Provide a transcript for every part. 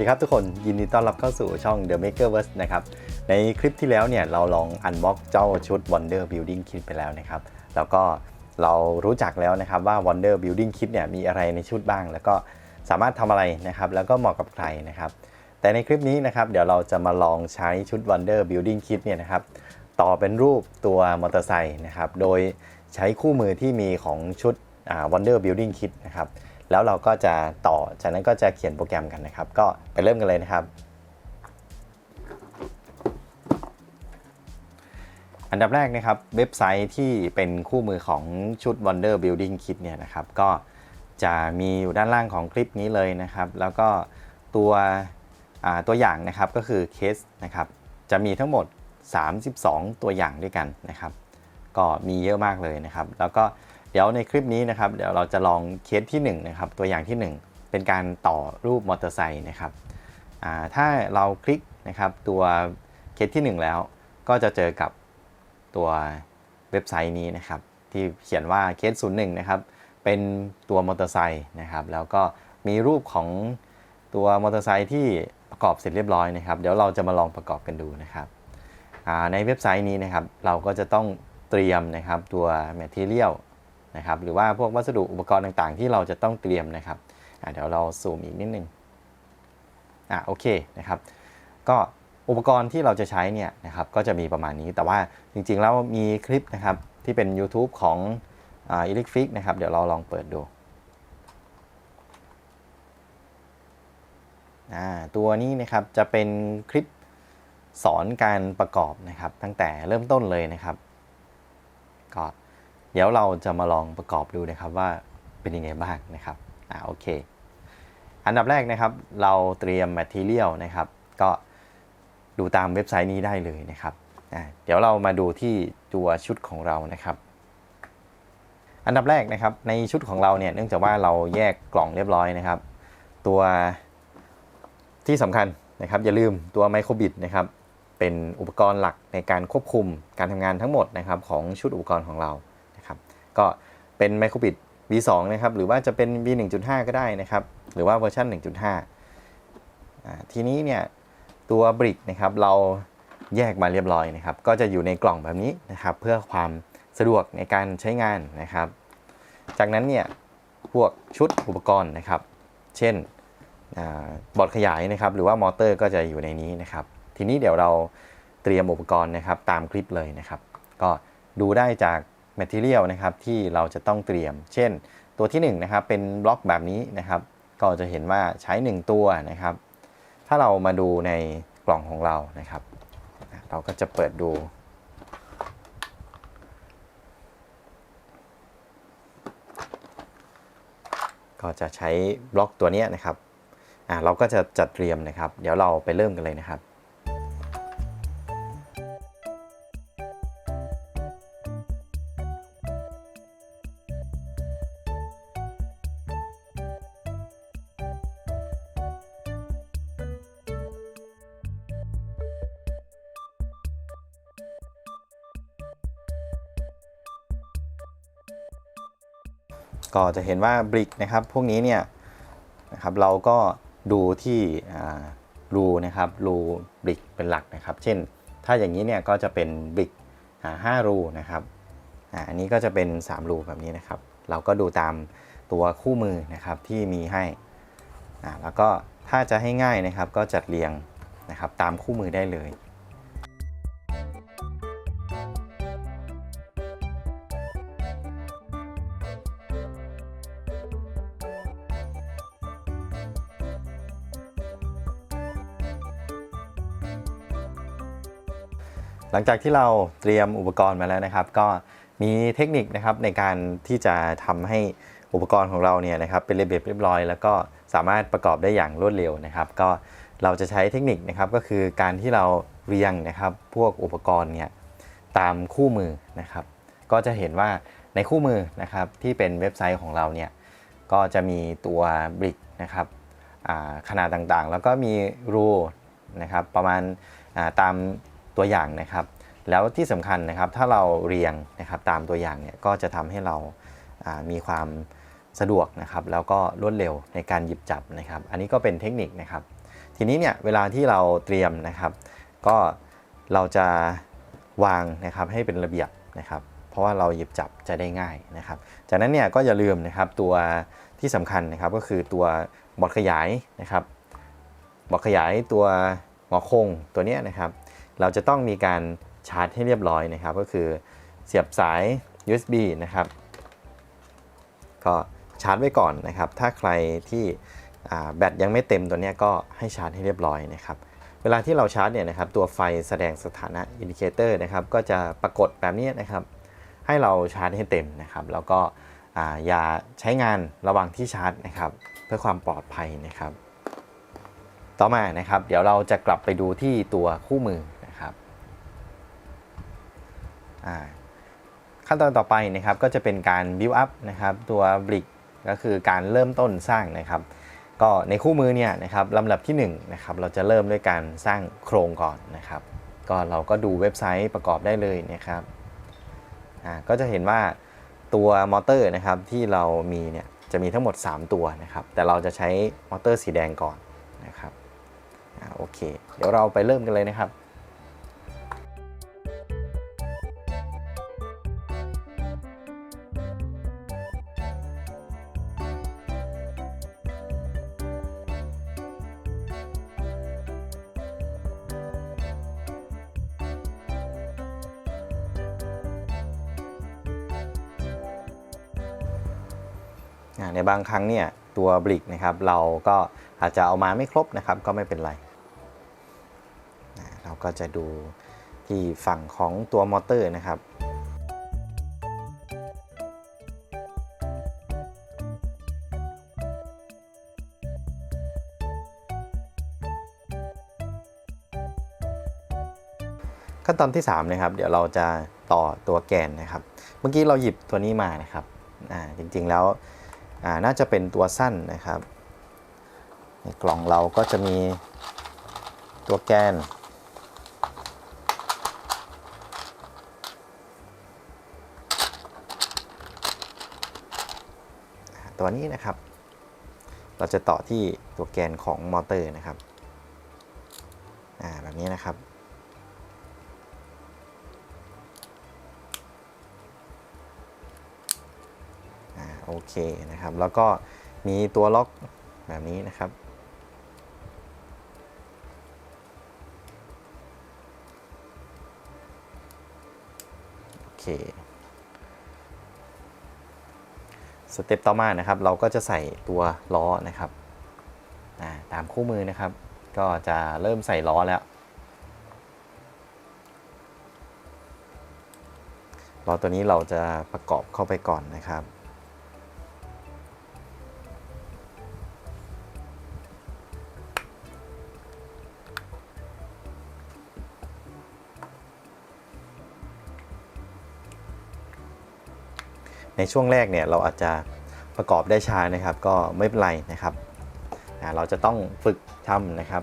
วัสดีครับทุกคนยินดีต้อนรับเข้าสู่ช่อง The Makerverse นะครับ ในคลิปที่แล้วเนี่ยเราลองอันบ็อกเจ้าชุด Wonder Building Kit ไปแล้วนะครับ แล้วก็เรารู้จักแล้วนะครับว่า Wonder Building Kit เนี่ยมีอะไรในชุดบ้าง แล้วก็สามารถทำอะไรนะครับ แล้วก็เหมาะกับใครนะครับ แต่ในคลิปนี้นะครับเดี๋ยวเราจะมาลองใช้ชุด Wonder Building Kit เนี่ยนะครับต่อเป็นรูปตัวมอเตอร์ไซค์นะครับ โดยใช้คู่มือที่มีของชุด Wonder Building Kit นะครับ แล้วเราก็จะต่อจากนั้นก็จะเขียนโปรแกรมกันนะครับ ก็ไปเริ่มกันเลยนะครับ อันดับแรกนะครับเว็บไซต์ที่เป็นคู่มือของชุด Wonder Building Kit เนี่ยนะครับ ก็จะมีอยู่ด้านล่างของคลิปนี้เลยนะครับ แล้วก็ตัวตัวอย่างนะครับก็คือเคสนะครับ จะมีทั้งหมด 32 ตัวอย่างด้วยกันนะครับ ก็มีเยอะมากเลยนะครับ แล้วก็ เดี๋ยวในคลิปนี้นะครับเดี๋ยวเราจะลองเคสที่1นะครับตัวอย่างที่ 1 เป็นการต่อรูปมอเตอร์ไซค์นะครับถ้าเราคลิกนะครับตัวเคสที่ 1 แล้วก็จะเจอกับตัวเว็บไซต์นี้นะครับที่เขียนว่าเคส01นะครับเป็นตัวมอเตอร์ไซค์นะครับแล้วก็มีรูปของตัวมอเตอร์ไซค์ที่ประกอบเสร็จเรียบร้อยนะครับ เดี๋ยวเราจะมาลองประกอบกันดูนะครับในเว็บไซต์นี้นะครับเราก็จะต้องเตรียมนะครับตัว material นะครับหรือว่าพวกวัสดุอุปกรณ์ต่างๆ ที่เราจะต้องเตรียมนะครับเดี๋ยวเราซูมอีกนิดนึงอ่าโอเคนะครับ ก็อุปกรณ์ที่เราจะใช้เนี่ยนะครับก็จะมีประมาณนี้แต่ว่าจริงๆแล้วมีคลิปนะครับที่เป็น YouTube ของอ่า Electric นะครับเดี๋ยวเราลองเปิดดูอ่าตัวนี้นะครับจะเป็นคลิปสอนการประกอบนะครับตั้งแต่เริ่มต้นเลยนะครับก็ เดี๋ยวเราจะมาลองประกอบดูนะครับว่าเป็นยังไงบ้างนะครับอ่าโอเค อันดับแรกนะครับ เราเตรียม Material นะครับ ก็ดูตามเว็บไซต์นี้ได้เลยนะครับอ่าเดี๋ยวเรามาดูที่ตัวชุดของเรานะครับ อันดับแรกนะครับ ในชุดของเราเนี่ยเนื่องจากว่าเราแยกกล่องเรียบร้อยนะครับ ตัวที่สำคัญนะครับอย่าลืมตัวไมโครบิดนะครับเป็นอุปกรณ์หลักในการควบคุมการทำงานทั้งหมดนะครับของชุดอุปกรณ์ของเรา ก็เป็นไมโครบิด V2 นะครับ หรือว่าจะเป็น V1.5 ก็ได้นะครับ หรือว่าเวอร์ชัน1.5 ทีนี้เนี่ยตัวบริกนะครับเราแยกมาเรียบร้อยนะครับ ก็จะอยู่ในกล่องแบบนี้นะครับ เพื่อความสะดวกในการใช้งานนะครับ จากนั้นเนี่ยพวกชุดอุปกรณ์นะครับ เช่นอบอร์ดขยายนะครับ หรือว่ามอเตอร์ก็จะอยู่ในนี้นะครับ ทีนี้เดี๋ยวเราเตรียมอุปกรณ์นะครับตามคลิปเลยนะครับ ก็ดูได้จาก Material นะครับที่เราจะต้องเตรียม เช่น ตัวที่1นงนะครับเป็นบล็อกแบบนี้นะครับก็จะเห็นว่าใช้ 1 ตัวนะครับ ถ้าเรามาดูในกล่องของเรานะครับ เราก็จะเปิดดู ก็จะใช้บล็อกตัวนี้นะครับอะเราก็จะจัดเตรียมนะครับ เดี๋ยวเราไปเริ่มกันเลยนะครับ ก็จะเห็นว่าบริกนะครับพวกนี้เนี่ยนะครับเราก็ดูที่รูนะครับรูบริกเป็นหลักนะครับ เช่น ถ้าอย่างนี้เนี่ยก็จะเป็นบริกห้ารูนะครับอันนี้ก็จะเป็น 3 รูแบบนี้นะครับ เราก็ดูตามตัวคู่มือนะครับที่มีให้แล้วก็ถ้าจะให้ง่ายนะครับก็จัดเรียงนะครับตามคู่มือได้เลย หลังจากที่เราเตรียมอุปกรณ์มาแล้วนะครับ ก็มีเทคนิคนะครับในการที่จะทำให้อุปกรณ์ของเราเนี่ยนะครับเป็นระเบียบเรียบร้อย แล้วก็สามารถประกอบได้อย่างรวดเร็วนะครับ ก็เราจะใช้เทคนิคนะครับก็คือการที่เราเรียงนะครับพวกอุปกรณ์เนี่ยตามคู่มือนะครับ ก็จะเห็นว่าในคู่มือนะครับที่เป็นเว็บไซต์ของเราเนี่ยก็จะมีตัวบริกนะครับขนาดต่างๆ แล้วก็มีรูนะครับประมาณาตาม ตัวอย่างนะครับ แล้วที่สำคัญนะครับถ้าเราเรียงนะครับตามตัวอย่างเนี่ยก็จะทำให้เรามีความสะดวกนะครับแล้วก็รวดเร็วในการหยิบจับนะครับ อันนี้ก็เป็นเทคนิคนะครับ ทีนี้เนี่ยเวลาที่เราเตรียมนะครับ ก็เราจะวางนะครับให้เป็นระเบียบนะครับ เพราะว่าเราหยิบจับจะได้ง่ายนะครับ จากนั้นเนี่ยก็อย่าลืมนะครับตัวที่สำคัญนะครับก็คือตัวบอดขยายนะครับบอดขยายตัวหัวโคงตัวเนี้ยนะครับ เราจะต้องมีการชาร์จให้เรียบร้อยนะครับ ก็คือเสียบสาย USB นะครับ ก็ชาร์จไว้ก่อนนะครับ ถ้าใครที่แบตยังไม่เต็มตัวนี้ก็ให้ชาร์จให้เรียบร้อยนะครับ เวลาที่เราชาร์จเนี่ยนะครับ ตัวไฟแสดงสถานะอินดิเคเตอร์นะครับ ก็จะปรากฏแบบนี้นะครับ ให้เราชาร์จให้เต็มนะครับ แล้วก็อย่าใช้งานระหว่างที่ชาร์จนะครับ เพื่อความปลอดภัยนะครับ ต่อมานะครับ เดี๋ยวเราจะกลับไปดูที่ตัวคู่มือ ขั้นตอนต่อไปนะครับก็จะเป็นการ build up นะครับตัวบริกก็คือการเริ่มต้นสร้างนะครับก็ในคู่มือเนี่ยนะครับลำดับที่1นะครับเราจะเริ่มด้วยการสร้างโครงก่อนนะครับ ก็เราก็ดูเว็บไซต์ประกอบได้เลยนะครับอ่าก็จะเห็นว่าตัวมอเตอร์นะครับที่เรามีเนี่ยจะมีทั้งหมด 3 ตัวนะครับ แต่เราจะใช้มอเตอร์สีแดงก่อนนะครับอ่าโอเค เดี๋ยวเราไปเริ่มกันเลยนะครับ บางครั้งเนี่ยตัวบริกนะครับเราก็อาจจะเอามาไม่ครบนะครับก็ไม่เป็นไร เราก็จะดูที่ฝั่งของตัวมอเตอร์นะครับขั้นตอนที่3นะครับเดี๋ยวเราจะต่อตัวแกนนะครับ เมื่อกี้เราหยิบตัวนี้มานะครับอ่าจริงๆแล้ว น่าจะเป็นตัวสั้นนะครับ ในกล่องเราก็จะมีตัวแกน ตัวนี้นะครับ เราจะต่อที่ตัวแกนของมอเตอร์นะครับแบบนี้นะครับ โอเคนะครับ แล้วก็มีตัวล็อกแบบนี้นะครับโอเคสเต็ปต่อมานะครับ เราก็จะใส่ตัวล้อนะครับาตามคู่มือนะครับ ก็จะเริ่มใส่ล้อแล้วล้อตัวนี้เราจะประกอบเข้าไปก่อนนะครับ ในช่วงแรกเนี่ยเราอาจจะประกอบได้ช้านะครับ ก็ไม่เป็นไรนะครับ เราจะต้องฝึกทำนะครับ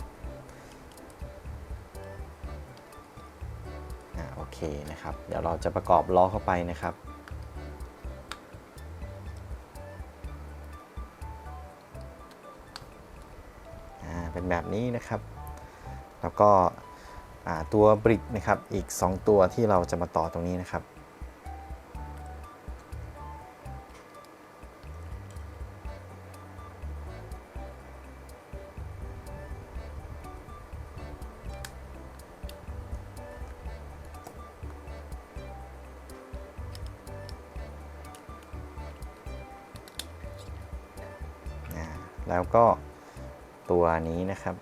อ่าโอเคนะครับ เดี๋ยวเราจะประกอบล้อเข้าไปนะครับอ่าเป็นแบบนี้นะครับ แล้วก็อ่าตัวบริกนะครับอีก 2 ตัวที่เราจะมาต่อตรงนี้นะครับ แล้วก็ตัวนี้นะครับ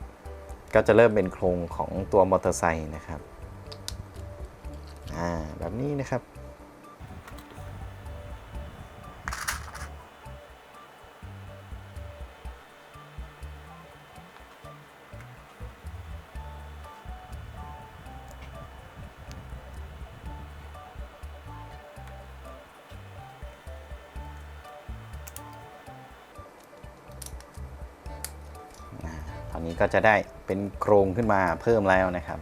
ก็จะเริ่มเป็นโครงของตัวมอเตอร์ไซค์นะครับ อ่า แบบนี้นะครับ อนนี้ก็จะได้เป็นโครงขึ้นมาเพิ่มแล้วนะครับ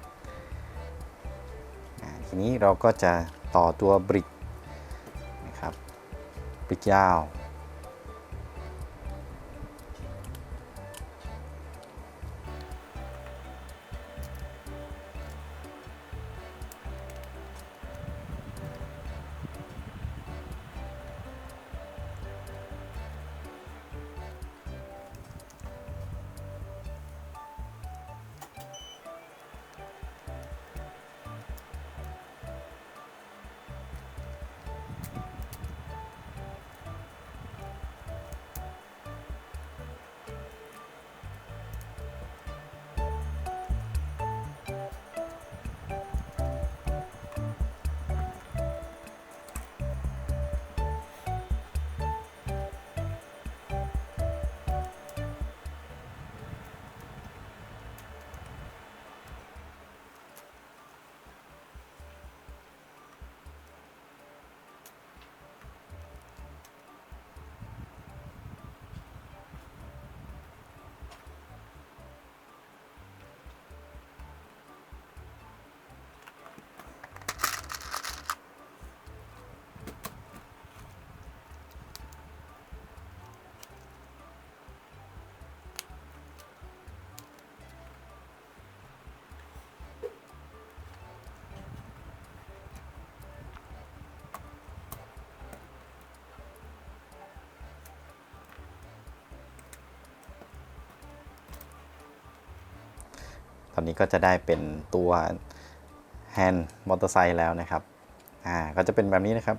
ทีนี้เราก็จะต่อตัวบริกนะครับบริกยาว อนนี้ก็จะได้เป็นตัวแฮนด์มอเตอร์ไซค์แล้วนะครับ อ่า ก็จะเป็นแบบนี้นะครับ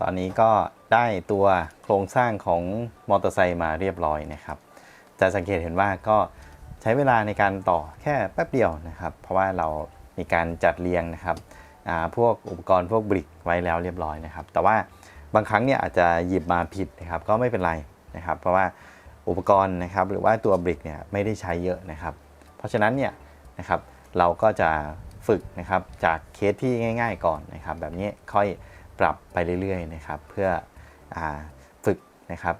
ตอนนี้ก็ได้ตัวโครงสร้างของมอเตอร์ไซค์มาเรียบร้อยนะครับ จะสังเกตเห็นว่าก็ใช้เวลาในการต่อแค่แป๊บเดียวนะครับ เพราะว่าเรามีการจัดเรียงนะครับพวกอุปกรณ์พวกบริกไว้แล้วเรียบร้อยนะครับ แต่ว่าบางครั้งเนี่ยอาจจะหยิบมาผิดนะครับ ก็ไม่เป็นไรนะครับ เพราะว่าอุปกรณ์นะครับหรือว่าตัวบริกเนี่ยไม่ได้ใช้เยอะนะครับ เพราะฉะนั้นเนี่ยนะครับเราก็จะฝึกนะครับจากเคสที่ง่าย ๆ ก่อนนะครับ แบบนี้ค่อย ปรับไปเรื่อยๆนะครับ เพื่ออฝึกนะครับ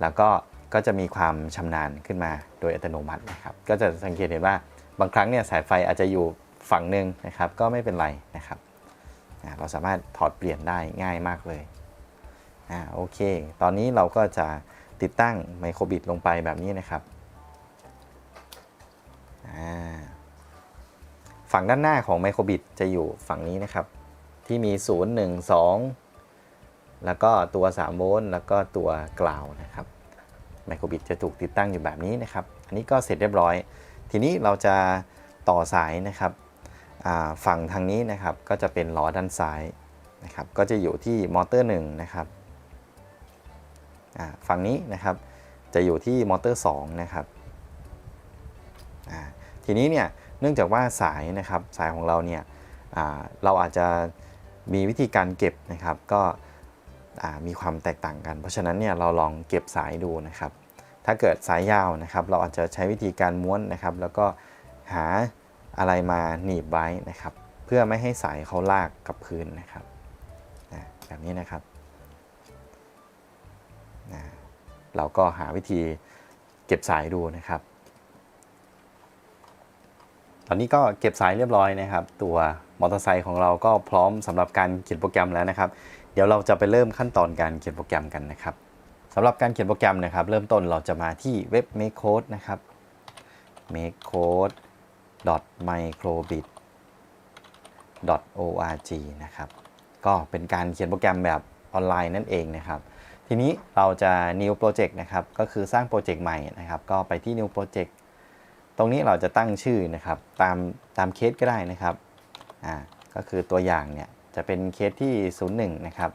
แล้วก็ก็จะมีความชำนาญขึ้นมาโดยอัตโนมัตินะครับ ก็จะสังเกตเห็นว่าบางครั้งเนี่ยสายไฟอาจจะอยู่ฝั่งหนึ่งนะครับ ก็ไม่เป็นไรนะครับ เราสามารถถอดเปลี่ยนได้ง่ายมากเลยอ่าโอเค ตอนนี้เราก็จะติดตั้งไมโครบิตลงไปแบบนี้นะครับอ่าฝั่งด้านหน้าของไมโครบิตจะอยู่ฝั่งนี้นะครับ ที่มี 0 1 2 แล้วก็ตัว 3 โวลต์แล้วก็ตัวกล่าวนะครับไมโครบิตจะถูกติดตั้งอยู่แบบนี้นะครับ อันนี้ก็เสร็จเรียบร้อย ทีนี้เราจะต่อสายนะครับฝั่งทางนี้นะครับก็จะเป็นล้อด้านซ้ายนะครับ ก็จะอยู่ที่มอเตอร์1นะครับฝั่งนี้นะครับจะอยู่ที่มอเตอร์2นะครับทีนี้เนี่ยเนื่องจากว่าสายนะครับสายของเราเนี่ยเราอาจจะ มีวิธีการเก็บนะครับ ก็มีความแตกต่างกัน เพราะฉะนั้นเนี่ยเราลองเก็บสายดูนะครับ ถ้าเกิดสายยาวนะครับ เราอาจจะใช้วิธีการม้วนนะครับ แล้วก็หาอะไรมาหนีบไว้นะครับ เพื่อไม่ให้สายเขาลากกับพื้นนะครับนะแบบนี้นะครับนะเราก็หาวิธีเก็บสายดูนะครับ ตอนนี้ก็เก็บสายเรียบร้อยนะครับ ตัว มอเตอร์ไซค์ของเราก็พร้อมสำหรับการเขียนโปรแกรมแล้วนะครับ เดี๋ยวเราจะไปเริ่มขั้นตอนการเขียนโปรแกรมกันนะครับสำหรับการเขียนโปรแกรมนะครับ เริ่มต้นเราจะมาที่เว็บ make code นะครับ make code microbit org นะครับ ก็เป็นการเขียนโปรแกรมแบบออนไลน์นั่นเองนะครับ ทีนี้เราจะ new project นะครับ ก็คือสร้างโปรเจกต์ใหม่นะครับ ก็ไปที่ new project ตรงนี้เราจะตั้งชื่อนะครับ ตามตามเคสก็ได้นะครับ อ่าก็คือตัวอย่างเนี่ยจะเป็นเคสที่ 01 นะครับ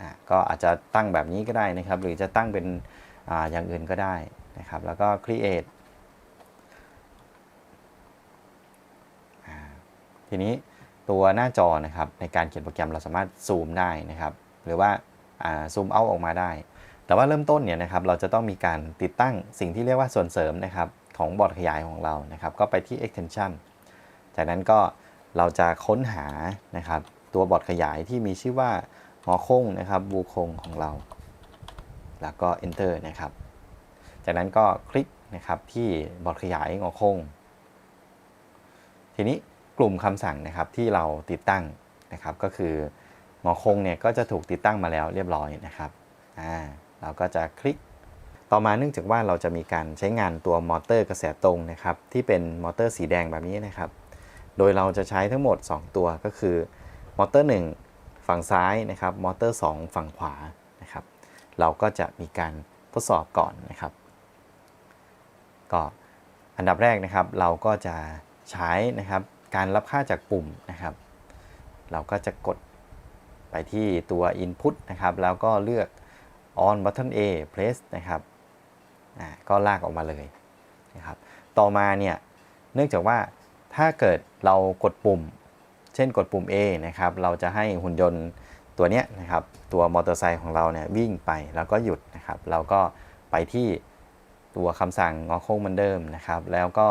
อ่าก็อาจจะตั้งแบบนี้ก็ได้นะครับ หรือจะตั้งเป็นอ่าอย่างอื่นก็ได้นะครับ แล้วก็ create อ่าทีนี้ตัวหน้าจอนะครับในการเขียนโปรแกรมเราสามารถซูมได้นะครับ หรือว่าซูมเอาออกมาได้ แต่ว่าเริ่มต้นเนี่ยนะครับเราจะต้องมีการติดตั้งสิ่งที่เรียกว่าส่วนเสริมนะครับของบอร์ดขยายของเรานะครับ ก็ไปที่ extension จากนั้นก็ เราจะค้นหานะครับตัวบอร์ดขยายที่มีชื่อว่าหอคงนะครับบูคงของเรา แล้วก็ enter นะครับ จากนั้นก็คลิกนะครับที่บอร์ดขยายงอคง ทีนี้กลุ่มคำสั่งนะครับที่เราติดตั้งนะครับก็คืองอคงเนี่ยก็จะถูกติดตั้งมาแล้วเรียบร้อยนะครับอ่าเราก็จะคลิกต่อมาเนื่องจากว่าเราจะมีการใช้งานตัวมอเตอร์กระแสตรงนะครับที่เป็นมอเตอร์สีแดงแบบนี้นะครับ โดยเราจะใช้ทั้งหมด 2 ตัวก็คือมอเตอร์ 1 ฝั่งซ้ายนะครับ มอเตอร์ 2 ฝั่งขวานะครับ เราก็จะมีการทดสอบก่อนนะครับ ก็อันดับแรกนะครับเราก็จะใช้นะครับการรับค่าจากปุ่มนะครับ เราก็จะกดไปที่ตัว Input นะครับ แล้วก็เลือก on button A press นะครับอ่าก็ลากออกมาเลยนะครับ ต่อมาเนี่ย เนื่องจากว่า ถ้าเกิดเรากดปุ่ม เช่นกดปุ่ม A นะครับ เราจะให้หุ่นยนต์ตัวเนี้ยนะครับ ตัวมอเตอร์ไซค์ของเราเนี่ยวิ่งไปแล้วก็หยุดนะครับ เราก็ไปที่ตัวคำสั่งงอโค้งเหมือนเดิมนะครับ แล้วก็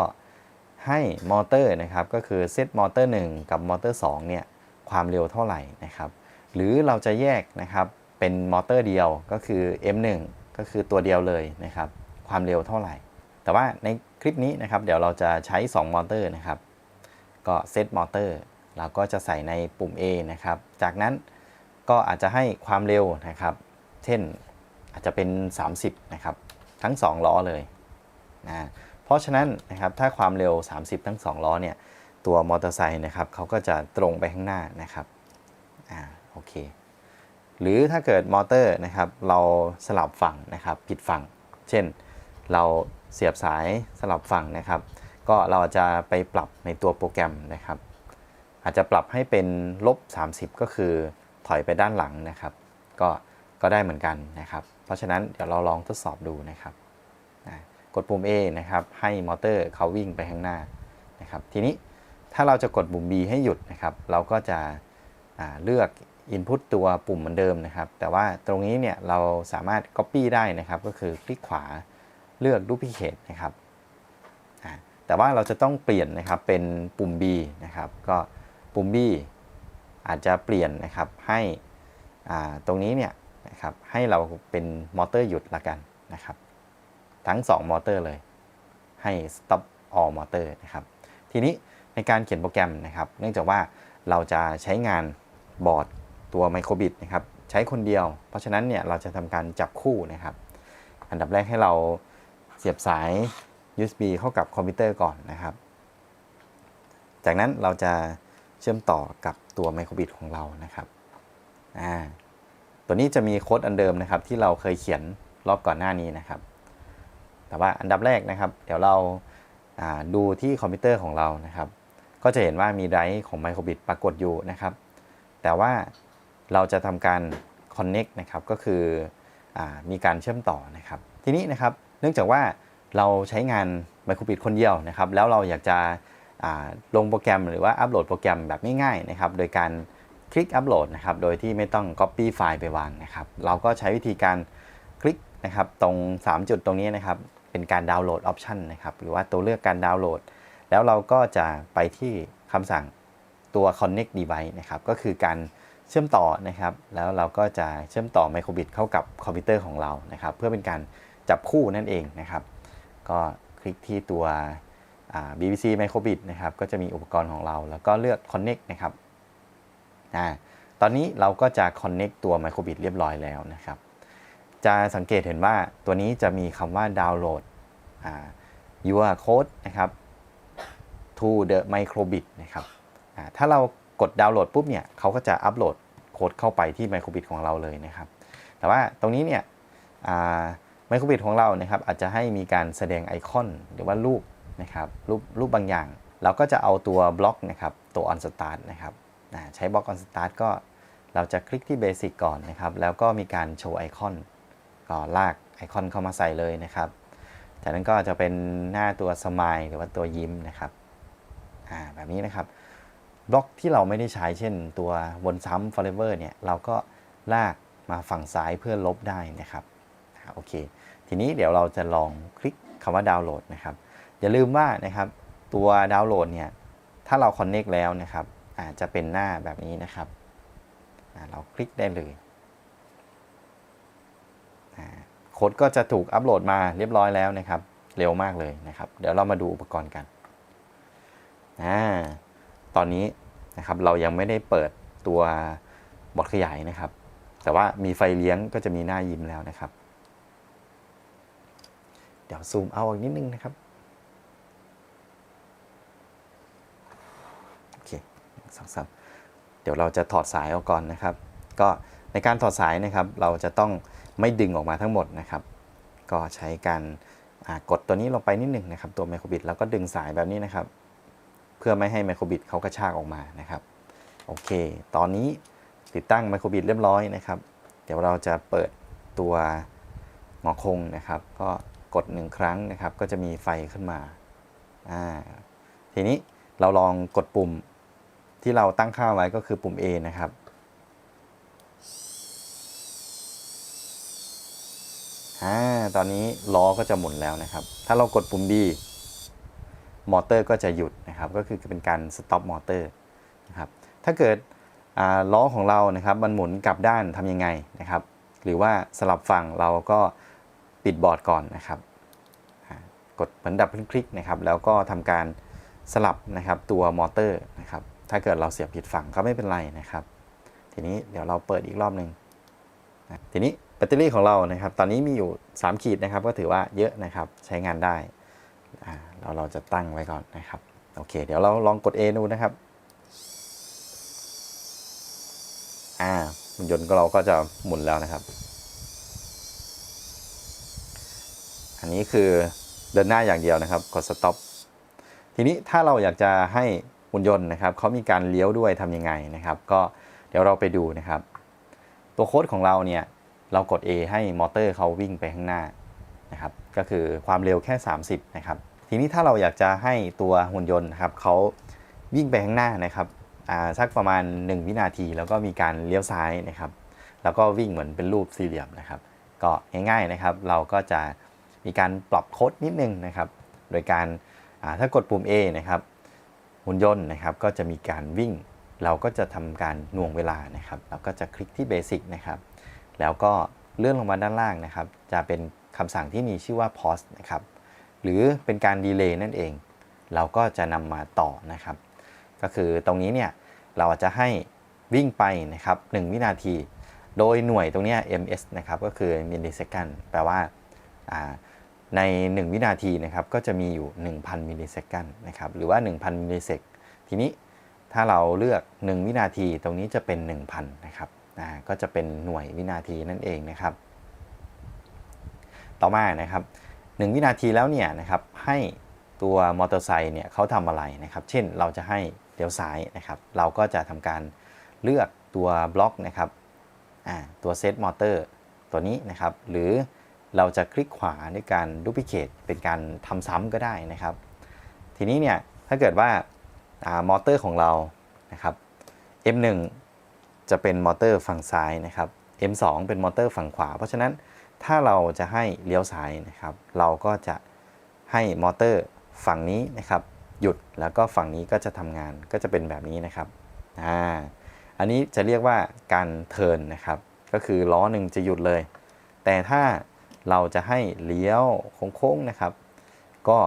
ให้มอเตอร์นะครับ ก็คือเซตมอเตอร์1กับมอเตอร์2เนี่ยความเร็วเท่าไหร่นะครับ หรือเราจะแยกนะครับเป็นมอเตอร์เดียวก็คือ M1 ก็คือตัวเดียวเลยนะครับ ความเร็วเท่าไหร่ แต่ว่าในคลิปนี้นะครับ เดี๋ยวเราจะใช้ 2 มอเตอร์นะครับ ก็เซตมอเตอร์เราก็จะใส่ในปุ่ม A นะครับ จากนั้นก็อาจจะให้ความเร็วนะครับ เช่นอาจจะเป็น 30 นะครับ ทั้ง 2 ล้อเลยนะเพราะฉะนั้นนะครับถ้าความเร็ว 30 ทั้ง 2 ล้อเนี่ย ตัวมอเตอร์ไซค์นะครับเขาก็จะตรงไปข้างหน้านะครับอ่าโอเค หรือถ้าเกิดมอเตอร์นะครับเราสลับฝั่งนะครับผิดฝั่ง เช่นเราเสียบสายสลับฝั่งนะครับ ก็เราจะไปปรับในตัวโปรแกรมนะครับ อาจจะปรับให้เป็นลบ 30 ก็คือถอยไปด้านหลังนะครับ ก็ก็ได้เหมือนกันนะครับ เพราะฉะนั้นเดี๋ยวเราลองทดสอบดูนะครับกดปุ่ม A นะครับ ให้มอเตอร์เขาวิ่งไปข้างหน้านะครับ ทีนี้ถ้าเราจะกดปุ่ม B ให้หยุดนะครับ เราก็จะเลือก Input ตัวปุ่มเหมือนเดิมนะครับ แต่ว่าตรงนี้เนี่ยเราสามารถ Copy ได้นะครับ ก็คือคลิกขวาเลือก Duplicate นะครับ แต่ว่าเราจะต้องเปลี่ยนนะครับเป็นปุ่ม B นะครับก็ปุ่ม B อาจจะเปลี่ยนนะครับให้อ่าตรงนี้เนี่ยนะครับให้เราเป็นมอเตอร์หยุดละกันนะครับ ทั้ง 2 มอเตอร์เลยให้ stop all motor นะครับทีนี้ในการเขียนโปรแกรมนะครับ เนื่องจากว่าเราจะใช้งานบอร์ดตัวไมโครบิตนะครับใช้คนเดียว เพราะฉะนั้นเนี่ยเราจะทำการจับคู่นะครับ อันดับแรกให้เราเสียบสาย USB เข้ากับคอมพิวเตอร์ก่อนนะครับ จากนั้นเราจะเชื่อมต่อกับตัวไมโครบิตของเรานะครับอ่าตัวนี้จะมีโค้ดอันเดิมนะครับ ที่เราเคยเขียนรอบก่อนหน้านี้นะครับ แต่ว่าอันดับแรกนะครับ เดี๋ยวเราาดูที่คอมพิวเตอร์ของเรานะครับ ก็จะเห็นว่ามีไดรฟ์ของไมโครบิตปรากฏอยู่นะครับ แต่ว่าเราจะทำการ Connect นะครับก็คืออมีการเชื่อมต่อนะครับ ทีนี้นะครับ เนื่องจากว่า เราใช้งานไมโครบิตคนเดียวนะครับ แล้วเราอยากจะลงโปรแกรมหรือว่าอัปโหลดโปรแกรมแบบง่ายๆนะครับ โดยการคลิกอัปโหลดนะครับ โดยที่ไม่ต้อง Copy ไฟล์ไปวางนะครับ เราก็ใช้วิธีการคลิกนะครับตรง 3 จุดตรงนี้นะครับ เป็นการดาวน์โหลดออปชันนะครับ หรือว่าตัวเลือกการดาวน์โหลด แล้วเราก็จะไปที่คำสั่งตัว connect device นะครับ ก็คือการเชื่อมต่อนะครับ แล้วเราก็จะเชื่อมต่อไมโครบิตเข้ากับคอมพิวเตอร์ของเรานะครับ เพื่อเป็นการจับคู่นั่นเองนะครับ ก็คลิกที่ตัว BBC Microbit นะครับ ก็จะมีอุปกรณ์ของเรา แล้วก็เลือก connect นะครับอ่าตอนนี้เราก็จะ connect ตัว Microbit เรียบร้อยแล้วนะครับ จะสังเกตเห็นว่าตัวนี้จะมีคำว่าดาวน์โหลดอ่า your code นะครับ to the microbit นะครับถ้าเรากดดาวน์โหลดปุ๊บเนี่ยเขาก็จะอัปโหลดโค้ดเข้าไปที่ไมโครบิตของเราเลยนะครับ แต่ว่าตรงนี้เนี่ย ไมโครบิตของเรานะครับอาจจะให้มีการแสดงไอคอนหรือว่ารูปนะครับรูปรูปบางอย่าง เราก็จะเอาตัวบล็อกนะครับตัว on start นะครับใช้บล็อก on start ก็เราจะคลิกที่ basic ก่อนนะครับแล้วก็มีการโชว์ไอคอนก็ลากไอคอนเข้ามาใส่เลยนะครับจากนั้นก็จะเป็นหน้าตัวสมายหรือว่าตัวยิ้มนะครับแบบนี้นะครับบล็อกที่เราไม่ได้ใช้เช่นตัววนซ้ำ forever เนี่ยเราก็ลากมาฝั่งซ้ายเพื่อลบได้นะครับโอเค ทีนี้เดี๋ยวเราจะลองคลิกคำว่าดาวน์โหลดนะครับอย่าลืมว่านะครับตัวดาวน์โหลดเนี่ยถ้าเรา connect แล้วนะครับอาจจะเป็นหน้าแบบนี้นะครับเราคลิกได้เลยโค้ดก็จะถูกอัปโหลดมาเรียบร้อยแล้วนะครับ เร็วมากเลยนะครับ เดี๋ยวเรามาดูอุปกรณ์กันอตอนนี้นะครับเรายังไม่ได้เปิดตัวบอร์ดขยายนะครับ แต่ว่ามีไฟเลี้ยงก็จะมีหน้ายิ้มแล้วนะครับ เดี๋ยวซูมเอาอีกนิดนึงนะครับ โอเคสองสามเดี๋ยวเราจะถอดสายออกก่อนนะครับ ก็ในการถอดสายนะครับ เราจะต้องไม่ดึงออกมาทั้งหมดนะครับ ก็ใช้การกดตัวนี้ลงไปนิดหนึ่งนะครับ ตัวไมโครบิตแล้วก็ดึงสายแบบนี้นะครับ เพื่อไม่ให้ไมโครบิตเขากระชากออกมานะครับ โอเค ตอนนี้ติดตั้งไมโครบิตเรียบร้อยนะครับ เดี๋ยวเราจะเปิดตัวหงอคงนะครับ ก็ กดหนึ่งครั้งนะครับ ก็จะมีไฟขึ้นมา ทีนี้เราลองกดปุ่มที่เราตั้งค่าไว้ก็คือปุ่ม A นะครับอตอนนี้ล้อก็จะหมุนแล้วนะครับ ถ้าเรากดปุ่ม B มอเตอร์ก็จะหยุดนะครับ ก็คือเป็นการสต็อปมอเตอร์นะครับ ถ้าเกิดล้อของเรานะครับ มันหมุนกลับด้านทำยังไงนะครับ หรือว่าสลับฝั่งเราก็ ปิดบอร์ดก่อนนะครับกดเหมือนดับเบิลคลิกนะครับแล้วก็ทำการสลับนะครับตัวมอเตอร์นะครับถ้าเกิดเราเสียบผิดฝั่งก็ไม่เป็นไรนะครับ ทีนี้เดี๋ยวเราเปิดอีกรอบหนึ่งนะทีนี้แบตเตอรี่ของเรานะครับ ตอนนี้มีอยู่ 3 ขีดนะครับ ก็ถือว่าเยอะนะครับใช้งานได้เราเราจะตั้งไว้ก่อนนะครับ โอเค เดี๋ยวเราลองกด A ดูนะครับอ่าหุ่นยนต์ก็เราก็จะหมุนแล้วนะครับ อั นนี้คือเดินหน้าอย่างเดียวนะครับ กด stop ทีนี้ถ้าเราอยากจะให้หุ่นยนต์นะครับเขามีการเลี้ยวด้วยทำยังไงนะครับ ก็เดี๋ยวเราไปดูนะครับ ตัวโค้ดของเราเนี่ยเรากด A ให้มอเตอร์เขาวิ่งไปข้างหน้านะครับ ก็คือความเร็วแค่ 30 นะครับ ทีนี้ถ้าเราอยากจะให้ตัวหุ่นยนต์นครับเขาวิ่งไปข้างหน้านะครับอ่าสักประมาณ 1 วินาที แล้วก็มีการเลี้ยวซ้ายนะครับ แล้วก็วิ่งเหมือนเป็นรูปสี่เหลี่ยมนะครับ ก็ง่ายๆนะครับ เราก็จะ มีการปรับโค้ดนิดนึงนะครับ โดยการาถ้ากดปุ่ม A นะครับหุ่นยนต์นะครับก็จะมีการวิ่ง เราก็จะทำการหน่วงเวลานะครับเราก็จะคลิกที่เบสิกนะครับแล้วก็เลื่อนลงมาด้านล่างนะครับ จะเป็นคำสั่งที่มีชื่อว่า pause นะครับหรือเป็นการดีเลย์นั่นเอง เราก็จะนำมาต่อนะครับ ก็คือตรงนี้เนี่ยเราอาจจะให้วิ่งไปนะครับ1วินาที โดยหน่วยตรงนี้ ms นะครับก็คือ millisecond แปลว่าอ่า ใน 1 วินาทีนะครับก็จะมีอยู่ 1,000 มิลลิเซคันนะครับหรือว่า 1,000 มิลลิเซกทีนี้ถ้าเราเลือก 1 วินาทีตรงนี้จะเป็น 1,000นะครับก็จะเป็นหน่วยวินาทีนั่นเองนะครับ ต่อมานะครับ 1 วินาทีแล้วเนี่ยนะครับให้ตัวมอเตอร์ไซค์เนี่ยเขาทำอะไรนะครับ เช่นเราจะให้เลี้ยวซ้ายนะครับ เราก็จะทำการเลือกตัวบล็อกนะครับตัวเซตมอเตอร์ตัวนี้นะครับ หรือ เราจะคลิกขวาด้วยการดูพิเคตเป็นการทำซ้ำก็ได้นะครับ ทีนี้เนี่ยถ้าเกิดว่ามอเตอร์ของเรานะครับ M1 จะเป็นมอเตอร์ฝั่งซ้ายนะครับ M2 เป็นมอเตอร์ฝั่งขวา เพราะฉะนั้นถ้าเราจะให้เลี้ยวซ้ายนะครับ เราก็จะให้มอเตอร์ฝั่งนี้นะครับ หยุดแล้วก็ฝั่งนี้ก็จะทำงานก็จะเป็นแบบนี้นะครับอ่าอันนี้จะเรียกว่าการเทิร์นนะครับ ก็คือล้อหนึ่งจะหยุดเลย แต่ถ้า เราจะให้เลี้ยวโค้งๆนะครับ ก็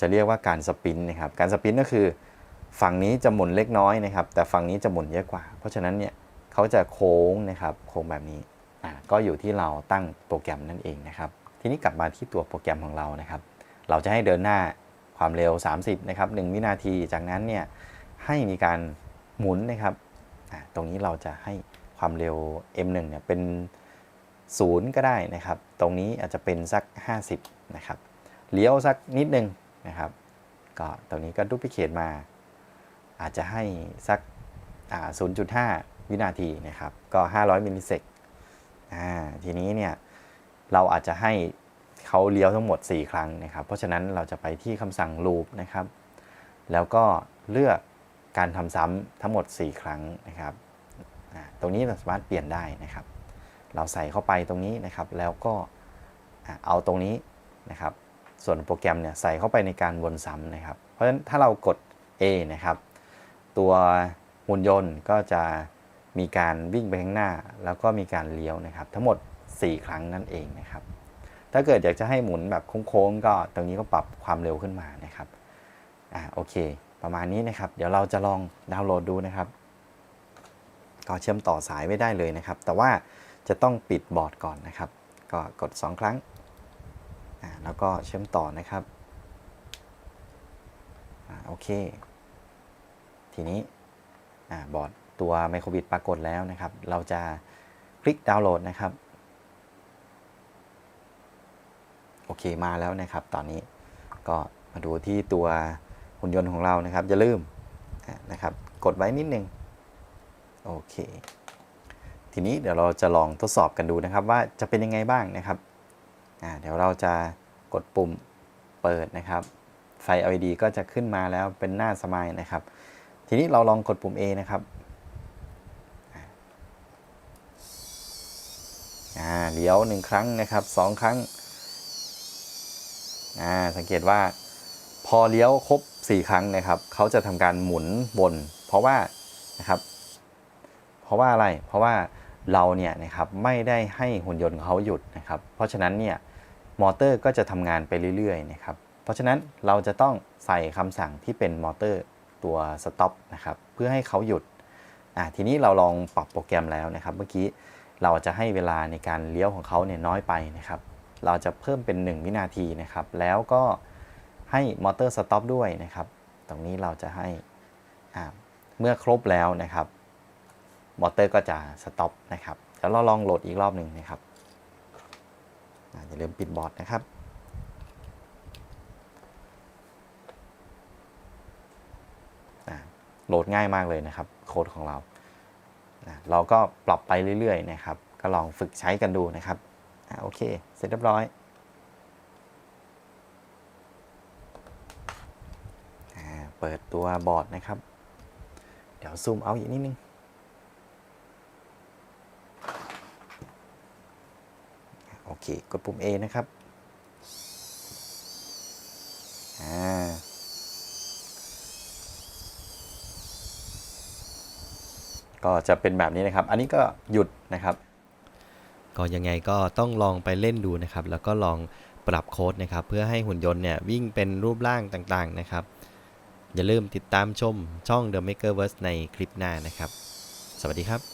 จะเรียกว่าการสปินนะครับ การสปินก็คือ ฝั่งนี้จะหมุนเล็กน้อยนะครับ แต่ฝั่งนี้จะหมุนเยอะกว่า เพราะฉะนั้นเนี่ยเขาจะโค้งนะครับโค้งแบบนี้อ่าก็อยู่ที่เราตั้งโปรแกรมนั่นเองนะครับ ทีนี้กลับมาที่ตัวโปรแกรมของเรานะครับ เราจะให้เดินหน้าความเร็ว 30นะครับ1วินาที จากนั้นเนี่ยให้มีการหมุนนะครับตรงนี้เราจะให้ความเร็ว M1 เนี่ยเป็น 0 ก็ได้นะครับ ตรงนี้อาจจะเป็นสัก 50 นะครับ เลี้ยวสักนิดนึงนะครับ ก็ตรงนี้ก็ดูพิเคตมา อาจจะให้สัก 0.5 วินาทีนะครับ ก็ 500มิลลิเซกทีนี้เนี่ยเราอาจจะให้เขาเลี้ยวทั้งหมด 4 ครั้งนะครับ เพราะฉะนั้นเราจะไปที่คำสั่ง loop นะครับ แล้วก็เลือกการทำซ้ำทั้งหมด 4 ครั้งนะครับตรงนี้เราสามารถเปลี่ยนได้นะครับ เราใส่เข้าไปตรงนี้นะครับ แล้วก็ เอาตรงนี้นะครับ ส่วนโปรแกรมเนี่ยใส่เข้าไปในการวนซ้ำนะครับ เพราะฉะนั้นถ้าเรากด A นะครับ ตัวหุ่นยนต์ก็จะมีการวิ่งไปข้างหน้า แล้วก็มีการเลี้ยวนะครับ ทั้งหมด 4 ครั้งนั่นเองนะครับ ถ้าเกิดอยากจะให้หมุนแบบโค้งๆก็ตรงนี้ก็ปรับความเร็วขึ้นมานะครับอ่าโอเค ประมาณนี้นะครับ เดี๋ยวเราจะลองดาวน์โหลดดูนะครับ ก็เชื่อมต่อสายไม่ได้เลยนะครับ แต่ว่าจะต้องปิดบอร์ดก่อนนะครับ ก็กด 2 ครั้ง แล้วก็เชื่อมต่อนะครับอโอเค ทีนี้บอร์ดตัวไมโครบิตปรากฏแล้วนะครับ เราจะคลิกดาวน์โหลดนะครับ โอเคมาแล้วนะครับ ตอนนี้ก็มาดูที่ตัวหุ่นยนต์ของเรานะครับอย่าลืมนะครับ กดไว้นิดนึง โอเค ทีนี้เดี๋ยวเราจะลองทดสอบกันดูนะครับ ว่าจะเป็นยังไงบ้างนะครับ เดี๋ยวเราจะกดปุ่มเปิดนะครับไฟ LED ก็จะขึ้นมาแล้วเป็นหน้าสมายนะครับ ทีนี้เราลองกดปุ่ม A นะครับอ่าเลี้ยวหนึ่งครั้งนะครับสองครั้งอ่าสังเกตว่าพอเลี้ยวครบ 4 ครั้งนะครับ เขาจะทำการหมุนวนเพราะว่านะครับ เพราะว่าอะไร เพราะว่าเราเนี่ยนะครับไม่ได้ให้หุ่นยนต์เขาหยุดนะครับ เพราะฉะนั้นเนี่ย มอเตอร์ก็จะทำงานไปเรื่อยๆนะครับ เพราะฉะนั้นเราจะต้องใส่คำสั่งที่เป็นมอเตอร์ตัว stop นะครับ เพื่อให้เขาหยุด อ่าทีนี้เราลองปรับโปรแกรมแล้วนะครับ เมื่อกี้เราจะให้เวลาในการเลี้ยวของเขาเนี่ยน้อยไปนะครับ เราจะเพิ่มเป็น 1 วินาทีนะครับ แล้วก็ให้มอเตอร์สต็อปด้วยนะครับ ตรงนี้เราจะให้อ่าเมื่อครบแล้วนะครับ มอเตอร์ก็จะสต็อปนะครับ แล้วเราลองโหลดอีกรอบหนึ่งนะครับ อย่าลืมปิดบอร์ดนะครับโหลดง่ายมากเลยนะครับ โค้ดของเรา เราก็ปรับไปเรื่อย ๆ นะครับ ก็ลองฝึกใช้กันดูนะครับอโอเค เสร็จเรียบร้อยอเปิดตัวบอร์ดนะครับ เดี๋ยวซูมเอาอีกนิดนึง โอ เค กดปุ่ม A นะครับอ่าก็จะเป็นแบบนี้นะครับ อันนี้ก็หยุดนะครับ ก็ยังไงก็ต้องลองไปเล่นดูนะครับ แล้วก็ลองปรับโค้ดนะครับ เพื่อให้หุ่นยนต์เนี่ยวิ่งเป็นรูปร่างต่างๆนะครับ อย่าลืมติดตามชมช่อง The Makerverse ในคลิปหน้านะครับ สวัสดีครับ